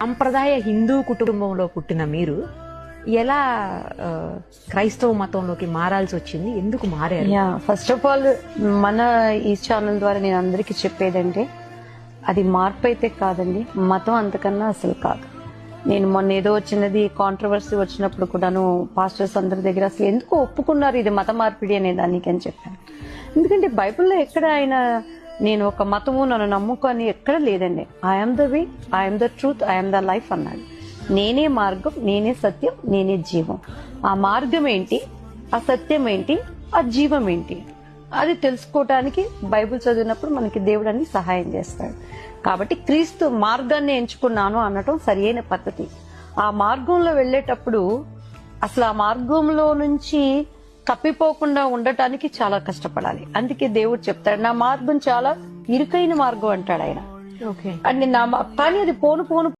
సాంప్రదాయ హిందూ కుటుంబంలో పుట్టిన మీరు ఎలా క్రైస్తవ మతంలోకి మారాల్సి వచ్చింది? ఎందుకు మారారు? ఫస్ట్ ఆఫ్ ఆల్ మన ఈ ఛానల్ ద్వారా నేను అందరికీ చెప్పేదంటే అది మార్పు అయితే కాదండి. మతం అంతకన్నా అసలు కాదు. నేను మొన్న ఏదో వచ్చినది కాంట్రవర్సీ వచ్చినప్పుడు కూడాను పాస్టర్స్ అందరి దగ్గర అసలు ఎందుకు ఒప్పుకున్నారు ఇది మత మార్పిడి అనే దానికి అని చెప్పాను. ఎందుకంటే బైబిల్లో ఎక్కడ ఆయన నేను ఒక మతము నన్ను నమ్ముకొని ఎక్కడ లేదండి. I'm the way I'm the truth I'm the life అన్నాడు. నేనే మార్గం నేనే సత్యం నేనే జీవం. ఆ మార్గం ఏంటి? ఆ సత్యం ఏంటి? ఆ జీవం ఏంటి? అది తెలుసుకోవటానికి బైబిల్ చదివినప్పుడు మనకి దేవుడు అన్ని సహాయం చేస్తాడు. కాబట్టి క్రీస్తు మార్గాన్ని ఎంచుకున్నాను అనటం సరియైన పద్ధతి. ఆ మార్గంలో వెళ్ళేటప్పుడు అసలు ఆ మార్గంలో నుంచి తప్పిపోకుండా ఉండటానికి చాలా కష్టపడాలి. అందుకే దేవుడు చెప్తాడు నా మార్గం చాలా ఇరుకైన మార్గం అంటాడు ఆయన. అండ్ నా కానీ అది పోను పోను